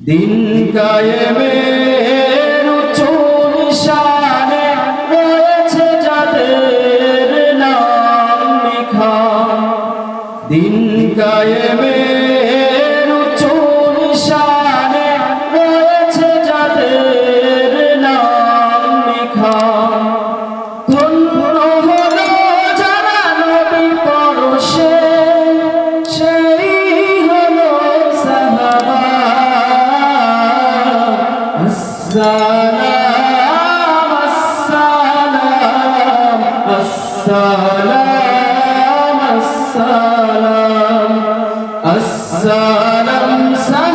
দিন কায়েমের উচ্চ নিশানে দিন কায়েমের সালাম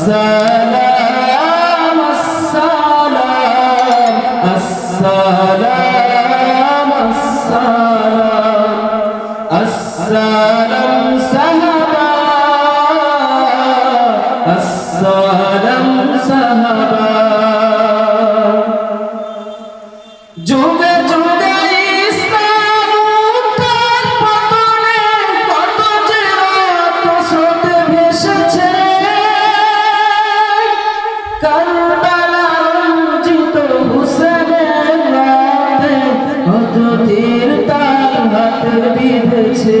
السلام السلام السلام السلام السلام سهبا السلام سهبا তীর তার হাত বিঁধেছে।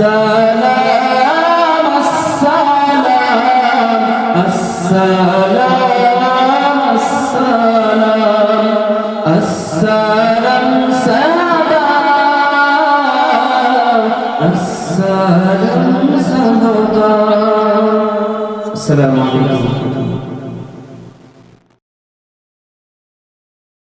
السلام السلام السلام السلام السلام سلام السلام سلام السلام عليكم